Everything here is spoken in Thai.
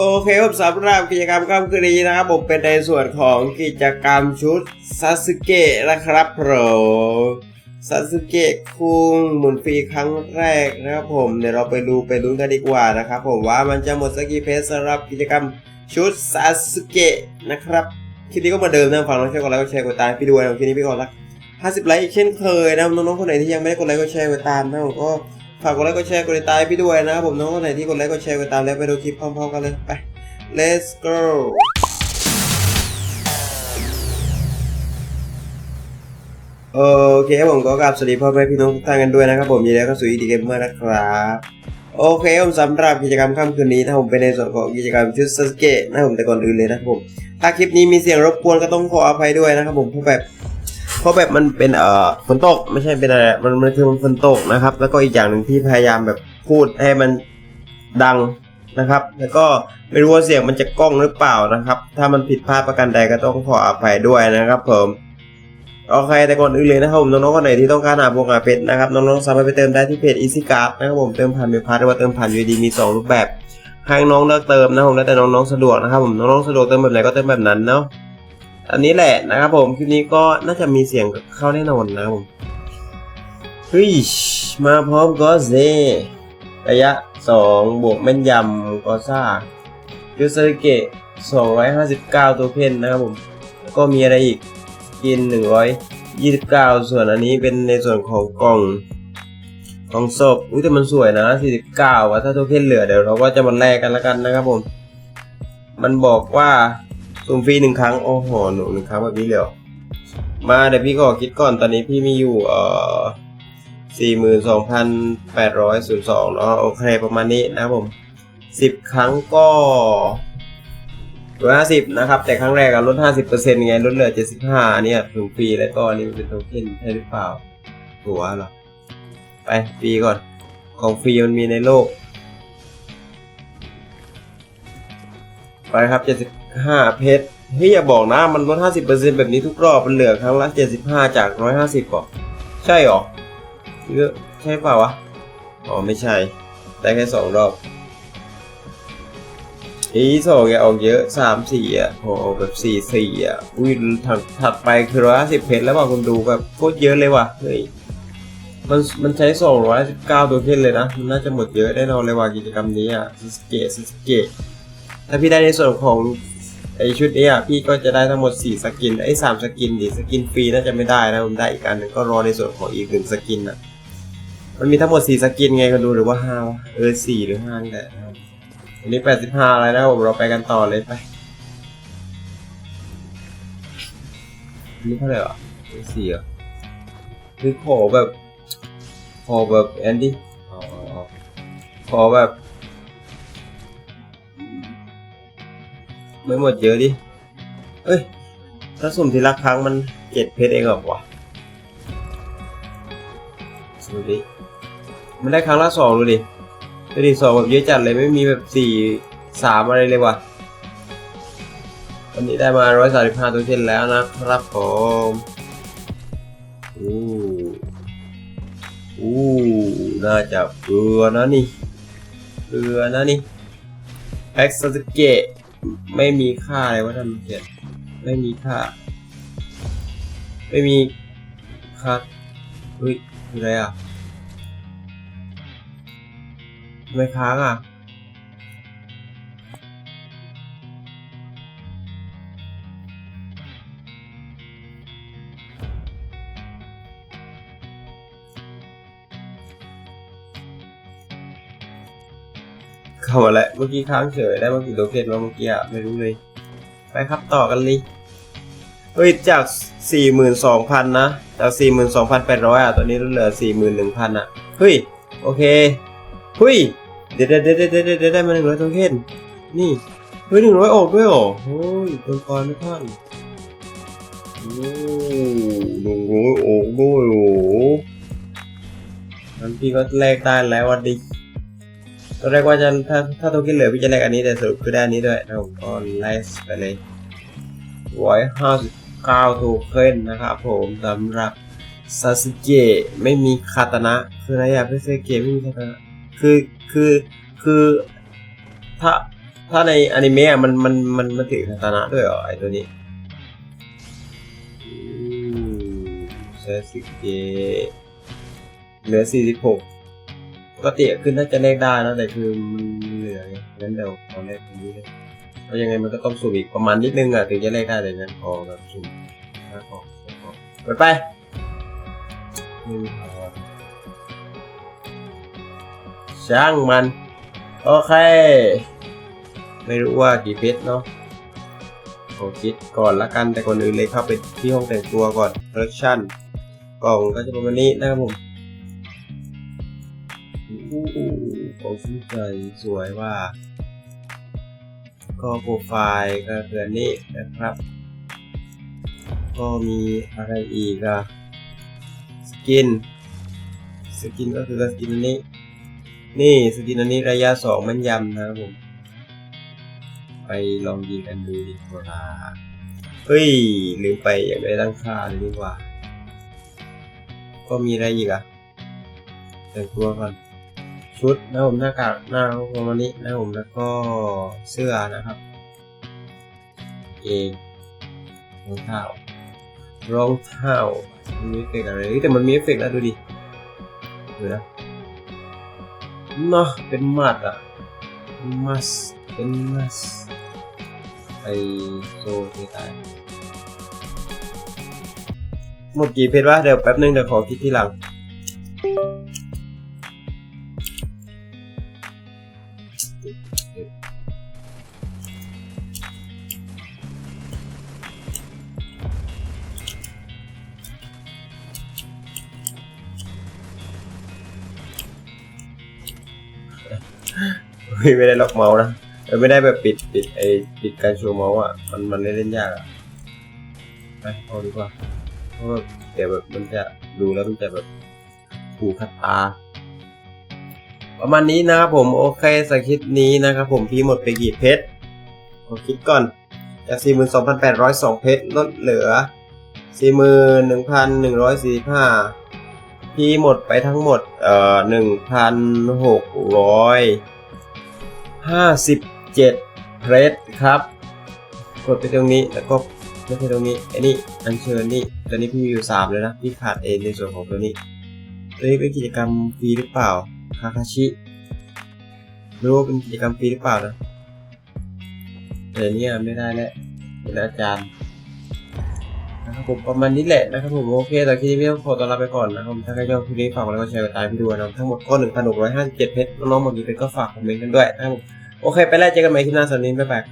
โอเคครับสำหรับกิจกรรมค่ำคืนนี้นะครับผมเป็นในส่วนของกิจกรรมชุดซาสึเกะนะครับผมซาสึเกะคุงหมุนฟรีครั้งแรกนะครับผมเดี๋ยวเราไปดูไปลุ้นกันดีกว่านะครับผมว่ามันจะหมดสักกี่เพจสำหรับกิจกรรมชุดซาสึเกะนะครับคลิปนี้ก็เหมาเดิมนะฟังน้องแชร์กดไลค์กดแชร์กดตามพี่ด้วยนะคลิปนี้พี่ขอรัก50 ไลค์อีกเช่นเคยนะน้องๆคนไหนที่ยังไม่ได้กดไลค์กดแชร์กดตามนะผมก็ ฝากกดไลค์กดแชร์กดติดตามพี่ด้วยนะครับผมน้องคนไหนที่กดไลค์กดแชร์กดติดตามแล้วไปดูคลิปพร้อมๆกันเลยไป let's go โอเคผมก็กราบสวัสดีพ่อแม่พี่น้องทุกท่านกันด้วยนะครับผมยินดีต้อนรับเข้าสู่อีดีเกมเมอร์นะครับโอเคผมสำหรับกิจกรรมค่ำคืนนี้นะผมเป็นในส่วนของกิจกรรมชุดสเกตนะผมแต่ก่อนอื่นเลยนะครับผมถ้าคลิปนี้มีเสียงรบกวนก็ต้องขออภัยด้วยนะครับผมเพราะแบบ เพราะแบบมันเป็นเอ่อฝนตกไม่ใช่เป็นอะไรมันมันคือมันฝนตกนะครับ แล้วก็อีกอย่างหนึ่งที่พยายามแบบพูดให้มันดังนะครับ แล้วก็ไม่รู้ว่าเสียงมันจะกล้องหรือเปล่านะครับ ถ้ามันผิดพลาดประการใดก็ต้องขออภัยด้วยนะครับผมโอเคแต่ก่อนอื่นเลยนะครับผมน้องๆคนไหนที่ต้องการหาพวกหาเพชรนะครับน้องๆสามารถไปเติมได้ที่เพจ Easy Card นะครับผมเติมผ่านเว็บพาร์หรือว่าเติมผ่าน UD มีสองรูปแบบให้น้องเลือกเติมนะครับผมแล้วแต่น้องๆสะดวกนะครับผมน้องๆสะดวกเติมแบบไหนก็เติมแบบนั้นเนาะ อันนี้แหละนะครับผมคลิปนี้ก็น่าจะมีเสียงเข้าแน่นอนนะครับผมเฮ้ยมาพร้อมก็เซระยะ 2 บวกแม่นยำก็ซ่ายูสเกะ259 ตัวเพนนะครับผม ก็มีอะไรอีก กิน 129 ส่วนอันนี้เป็นในส่วนของกล่องกล่องศพอุ้ยแต่มันสวยนะ 49ว่ะถ้าตัวเพนเหลือเดี๋ยวเราก็จะมาแลกกันแล้วกันนะครับผม มันบอกว่า สุ่มฟรีหนึ่งครั้ง โอ้โหหนูหนึ่งครั้งแบบนี้เลยมาเดี๋ยวพี่ก็คิดก่อนตอนนี้พี่มีอยู่เอ่อสี่หมื่นสองพันแปดร้อยศูนย์สองเนาะโอเคประมาณนี้นะครับผมสิบครั้งก็ร้อยห้าสิบนะครับ แต่ครั้งแรกอะลดห้าสิบเปอร์เซ็นต์ไงลดเหลือเจ็ดสิบห้าเนี่ยสุ่มฟรีแล้วก็อันนี้มันเป็นโทเค็นใช่หรือเปล่าตัวเหรอไปฟรีก่อน ของฟรีมันมีในโลก ไปครับ 75เพชรเฮ้ยอย่าบอกนะมันลด 50%แบบนี้ทุกรอบมันเหลือครั้งละ 75 จาก 150ป่ะใช่หรอเยอะใช่เปล่าวะ อ๋อไม่ใช่ ได้แค่2รอบอีสองอย่าออกเยอะ3 4อะโอ้แบบ4 4อะอุ้ยถัดถัดไปคือ150เพชรแล้วว่ะคุณดูแบบโคตรเยอะเลยว่ะเฮ้ยมันมันใช้219ตัวเพชรเลยนะมันน่าจะหมดเยอะแน่นอนเลยว่ะกิจกรรมนี้อะซิสเกะซิสเกะถ้าพี่ได้ในส่วนของ ไอชุดนี้อะพี่ก็จะได้ทั้งหมด 4 สกินไอ้สามสกินดิสกินฟรีน่าจะไม่ได้นะผมได้อีกอันหนึงก็รอในส่วนของอีกหนึ่งสกินอะมันมีทั้งหมด 4 สกินไงก็ดูหรือว่า5วะเออ4หรือ5นี่แหละนะครับอันนี้ 85 อะไรนะผมเราไปกันต่อเลยไปอันนี้เท่าไหร่วะสี่เหรอคือขอแบบขอแบบแอนดี้ขอแบบ ไม่หมดเยอะดิ เอ้ย ถ้าสุ่มทีละครั้งมันเจ็ดเพชรเองเหรอวะดูดิ มันได้ครั้งละสองดูดิ ดูดิสองแบบเยอะจัดเลยไม่มีแบบสี่สามอะไรเลยวะวันนี้ได้มาร้อยสามสิบห้าตัวเช่นแล้วนะครับผมอู้อู้น่าจะเกลือนะนี่เกลือนะนี่แพ็กสเกะ ไม่มีค่าอะไรว่าทำเขียนไม่มีค่า ไม่มีค่าเฮ้ยคืออะไรอะไม่ค้างอะ เข้ามาแล้วเมื่อกี้ค้างเฉยได้มากี่โดเคนมาเมื่อกี้อะไม่รู้เลย ไปครับต่อกันเลยเฮ้ยจาก 42,000 นะ จาก 42,800 อะ ตอนนี้เหลือ 41,000 อะ เฮ้ย โอเคเฮ้ย เดี๋ยวเดี๋ยวเดี๋ยวเดี๋ยวเดี๋ยวได้มา100โทเค็นนี่ เฮ้ย100ออกด้วยเหรอโอ้ยตัวกรไม่ท่านโอ้หนึ่งร้อยออกด้วยโอ้งั้นพี่ก็แลกได้แล้ววันดี ตอนแรกว่าจะถ้าถ้าโทเค็นเหลือพี่จะแลกอันนี้แต่สรุปคือได้อันนี้ด้วยนะผมก็ไลฟ์ไปเลยร้อยห้าสิบเก้าโทเค็นนะครับผมสำหรับซาสึเกะไม่มีคาตานะ คืออะไรอะเพื่อซาสึเกะไม่มีคาตานะคือคือคือถ้าถ้าในอนิเมะมันมันมันมันถือคาตานะด้วยเหรอไอตัวนี้เซสิเกเหลือสี่สิบหก ปกติขึ้นถ้าจะเลขได้นะแต่คือมันเหลือไงงั้นเดี๋ยวขอเลขตรงนี้เลยเพราะยังไงมันก็ต้องสุ่มอีกประมาณนิดนึงอะถึงจะเลขได้แต่งั้นพอแบบสุ่มนะพอพอเปิดไปไม่อช่างมัน โอเค ไม่รู้ว่ากี่เพชรเนาะผมคิดก่อนละกันแต่ก่อนอื่นเลยเข้าไปที่ห้องแต่งตัวก่อน collection กล่องก็จะประมาณนี้นะครับผม อู้หูของชื่นใจสวยว่า ก็โปรไฟล์ก็คืออันนี้นะครับ ก็มีอะไรอีกอะสกิน สกินก็คือสกินอันนี้ นี่สกินอันนี้ระยะสองมันยำนะครับผม ไปลองยิงกันดูดีกว่าเฮ้ย ลืมไปอยังไม่ได้ตั้งค่าเลยดีกว่า ก็มีอะไรอีกอะแต่งตัวก่อน ชุดนะครับผมหน้ากากหน้าประมาณนี้นะครับผมแล้วก็เสื้อนะครับเองรองเท้ารองเท้ามีเอฟเฟกอะไรแต่มันมีเอฟเฟกต์นะดูดิดูนะเนาะเป็นมัดอะมัสเป็นมัสไอโซเทตายหมดกี่เพจวะเดี๋ยวแป๊บนึงเดี๋ยวขอคิดที่หลัง เฮ้ยไม่ได้ล็อกเมาส์นะเออไม่ได้แบบปิดปิดไอปิดการโชว์เมาส์อะมันมันเล่นยากอะไปพอดีกว่าเพราะเดี๋ยวแบบมันจะดูแล้วมันจะแบบผูกคัดตาประมาณนี้นะครับผมโอเคสคริปต์นี้นะครับผมพี่หมดไปกี่เพชรขอคิดก่อนจาก42,802 เพชรลดเหลือ 41,145 พี่หมดไปทั้งหมดเอ่อ 57เพชรครับ กดไปตรงนี้แล้วก็ไม่ใช่ตรงนี้ไอ้นี่อัญเชิญนี่ตอนนี้พี่มีอยู่3เลยนะพี่ขาดเองในส่วนของตัวนี้ตัวนี้เป็นกิจกรรมฟรีหรือเปล่าคาคาชิรู้ว่าเป็นกิจกรรมฟรีหรือเปล่านะแต่เนี่ยไม่ได้แล้วเป็นอาจารย์นะครับผมประมาณนี้แหละนะครับผมโอเคแต่คลิปนี้ต้องขอตัวลาไปก่อนนะครับผมถ้าใครชอบคลิปนี้ฝากกดไลค์กดแชร์กดติดตามพี่ด้วยนะครับทั้งหมดก็1,657เพชรน้องๆหมดนี้เป็นก็ฝากคอมเมนต์กันด้วยนะครับ โอเค ไปแล้วเจอกันใหม่คลิปหน้าสำหรับวันนี้บ๊ายบาย